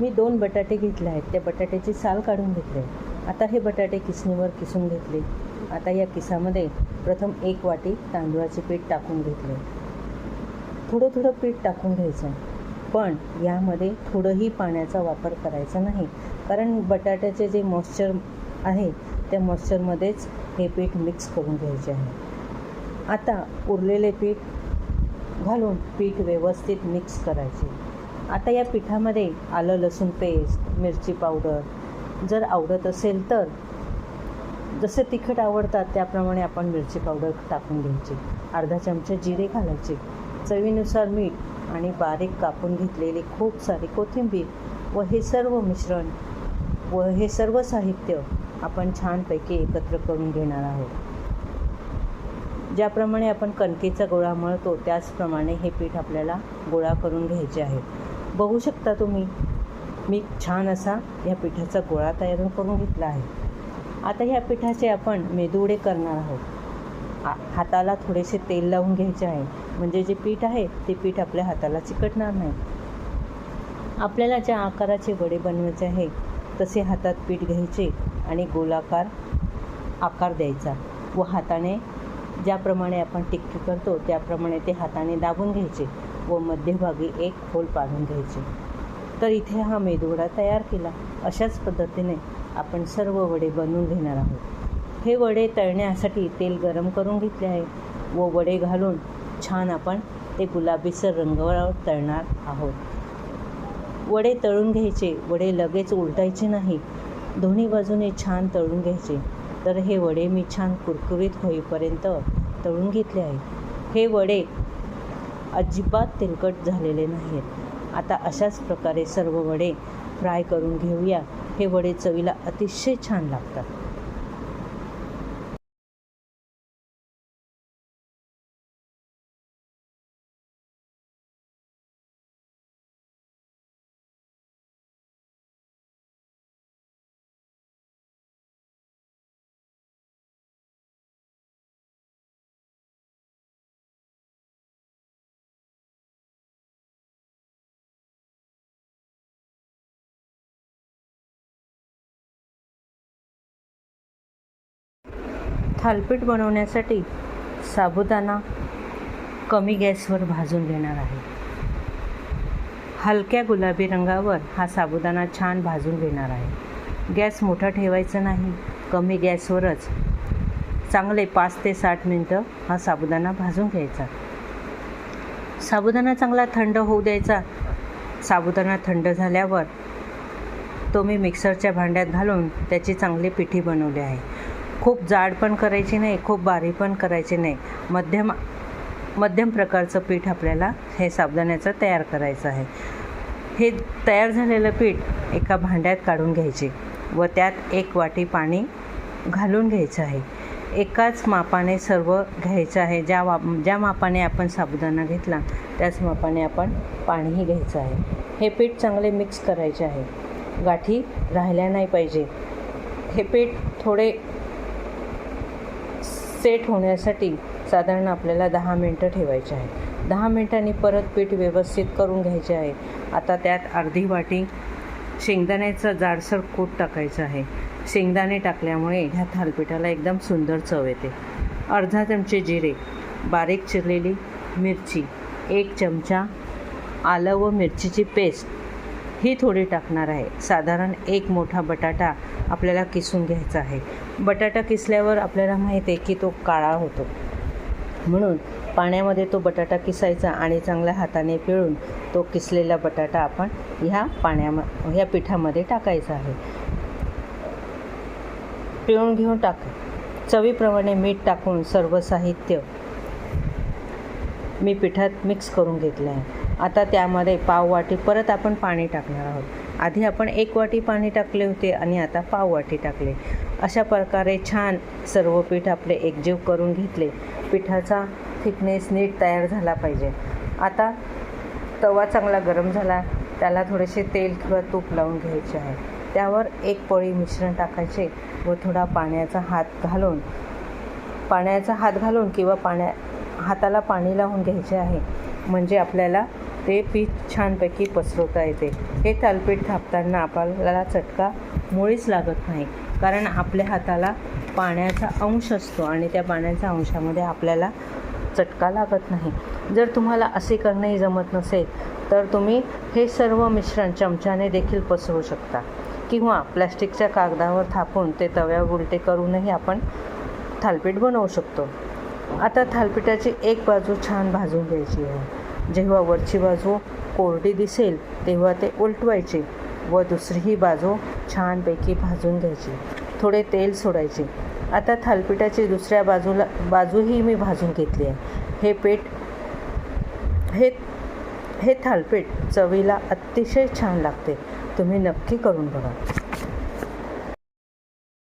मी दोन बटाटे घेतले आहेत. त्या बटाट्याची साल काढून घेतले आता हे बटाटे किसणीवर किसून घेतले. आता या किसामध्ये प्रथम एक वाटी तांदूळाचे पीठ टाकून घेतले. थोडं थोडं पीठ टाकून घ्यायचं. पण यामध्ये थोडंही पाण्याचा वापर करायचा नाही. कारण बटाट्याचे जे मॉइश्चर आहे त्या मॉइश्चरमध्येच हे पीठ मिक्स करून घ्यायचे आहे. आता उरलेले पीठ घालून पीठ व्यवस्थित मिक्स करायचे. आता या पिठामध्ये आलं लसूण पेस्ट मिरची पावडर. जर आवडत असेल तर जसे तिखट आवडतात त्याप्रमाणे आपण मिरची पावडर टाकून घ्यायची. अर्धा चमचा जिरे घालायचे. चवीनुसार मीठ आणि बारीक कापून घेतलेली खूप सारी कोथिंबीर व हे सर्व मिश्रण व हे सर्व साहित्य आपण छानपैकी एकत्र करून घेणार आहोत. ज्याप्रमाणे आपण कणकेचा गोळा मळतो त्याचप्रमाणे हे पीठ आपल्याला गोळा करून घ्यायचे आहे. बघू शकता तुम्ही. मी छान असा या पिठाचा गोळा तयार करून घेतला आहे. आता ह्या पिठाचे आपण मेदुवडे करणार आहोत. आ- हाताला थोडेसे तेल लावून घ्यायचे आहे. म्हणजे जे पीठ आहे ते पीठ आपल्या हाताला चिकटणार नाही. आपल्याला ज्या आकाराचे वडे बनवायचे आहे तसे हातात पीठ घ्यायचे आणि गोलाकार आकार द्यायचा व हाताने ज्याप्रमाणे आपण टिक्की करतो त्याप्रमाणे ते हाताने दाबून घ्यायचे. व मध्यभागी एक होल पाडून घ्यायचे. तर इथे हा मेदूवडा तयार केला. अशाच पद्धतीने आपण सर्व वडे बनवून घेणार आहोत. हे वडे तळण्यासाठी तेल गरम करून घेतले आहे व वडे घालून छान आपण ते गुलाबीसर रंगावर तळणार आहोत. वडे तळून घ्यायचे. वडे लगेच उलटायचे नाही. दोन्ही बाजूने छान तळून घ्यायचे. तर हे वडे मी छान कुरकुरीत होईपर्यंत तळून घेतले आहे. हे वडे अजिबात तेलकट झालेले नाहीत आता अशाच प्रकारे सर्व वडे फ्राय करून घेऊया. हे वडे चवीला अतिशय छान लागतात. थालपीठ बनवण्यासाठी साबुदाणा कमी गॅसवर भाजून घेणार आहे. हलक्या गुलाबी रंगावर हा साबुदाणा छान भाजून घेणार आहे. गॅस मोठा ठेवायचा नाही कमी गॅसवरच. चांगले पाच ते साठ मिनटं हा साबुदाणा भाजून घ्यायचा. साबुदाणा चांगला थंड होऊ द्यायचा. साबुदाणा थंड झाल्यावर तो मी मिक्सरच्या भांड्यात घालून त्याची चांगली पिठी बनवली आहे. खूप जाड पण करायची नाही खूप बारीक पण करायची नाही. मध्यम मध्यम प्रकारचं पीठ आपल्याला हे साबुदाण्याचं तयार करायचं आहे. हे तयार झालेलं पीठ एका भांड्यात काढून घ्यायचे व त्यात एक वाटी पाणी घालून घ्यायचं आहे. एकाच मापाने सर्व घ्यायचं आहे. ज्या वा ज्या मापाने आपण साबुदाणा घेतला त्याच मापाने आपण पाणीही घ्यायचं आहे. हे पीठ चांगले मिक्स करायचे आहे. गाठी राहिल्या नाही पाहिजे. हे पीठ थोडे सेट होण्यासाठी साधारण आपल्याला दहा मिनटं ठेवायचे आहे दहा मिनटांनी परत पीठ व्यवस्थित करून घ्यायचे आहे. आता त्यात अर्धी वाटी शेंगदाण्याचं जाडसर कूट टाकायचं आहे. शेंगदाणे टाकल्यामुळे ह्या थालपिठाला एकदम सुंदर चव येते. अर्धा चमचे जिरे बारीक चिरलेली मिरची एक चमचा आलं व मिरचीची पेस्ट ही थोडी टाकणार आहे. साधारण एक मोठा बटाटा आपल्याला किसून घ्यायचा आहे. बटाटा किसल्यावर आपल्याला माहीत आहे की तो काळा होतो. म्हणून पाण्यामध्ये तो बटाटा किसायचा आणि चांगल्या हाताने पिळून तो किसलेला बटाटा आपण ह्या पाण्याम ह्या पिठामध्ये टाकायचा आहे. पिळून घेऊन टाक. चवीप्रमाणे मीठ टाकून सर्व साहित्य मी पिठात मिक्स करून घेतलं आहे आता त्यामध्ये पाव वाटी परत आपण पाणी टाकणार आहोत. आधी आपण एक वाटी पाणी टाकले होते आणि आता पाव वाटी टाकले. अशा प्रकारे छान सर्व पीठ आपले एकजीव करून घेतले. पिठाचा थिकनेस नीट तयार झाला पाहिजे. आता तवा चांगला गरम झाला. त्याला थोडेसे तेल किंवा तूप लावून घ्यायचे आहे. त्यावर एक पोळी मिश्रण टाकायचे व थोडा पाण्याचा हात घालून पाण्याचा हात घालून किंवा पाण्या हाताला पाणी लावून घ्यायचे आहे. म्हणजे आपल्याला ते पीठ छानपैकी पसरवता येते. हे थालपीठ थापताना आपल्याला चटका मुळीच लागत नाही कारण आपल्या हाताला पाण्याचा अंश असतो आणि त्या पाण्याच्या अंशामध्ये आपल्याला चटका लागत नाही. जर तुम्हाला असे करणंही जमत नसेल तर तुम्ही हे सर्व मिश्रण चमच्याने देखील पसरू शकता. किंवा प्लॅस्टिकच्या कागदावर थापून ते तव्यावर उलटे करूनही आपण थालपीठ बनवू शकतो. आता थालपीठाची एक बाजू छान भाजून घ्यायची आहे. जेव्हा वरची बाजू कोरडी दिसेल तेव्हा ते उलटवायचे व दुसरीही बाजू छानपैकी भाजून घ्यायची. थोडे तेल सोडायचे. आता थालपिठाची दुसऱ्या बाजूला बाजूही मी भाजून घेतली आहे. हे पीठ हे हे थालपीठ चवीला अतिशय छान लागते. तुम्ही नक्की करून बघा.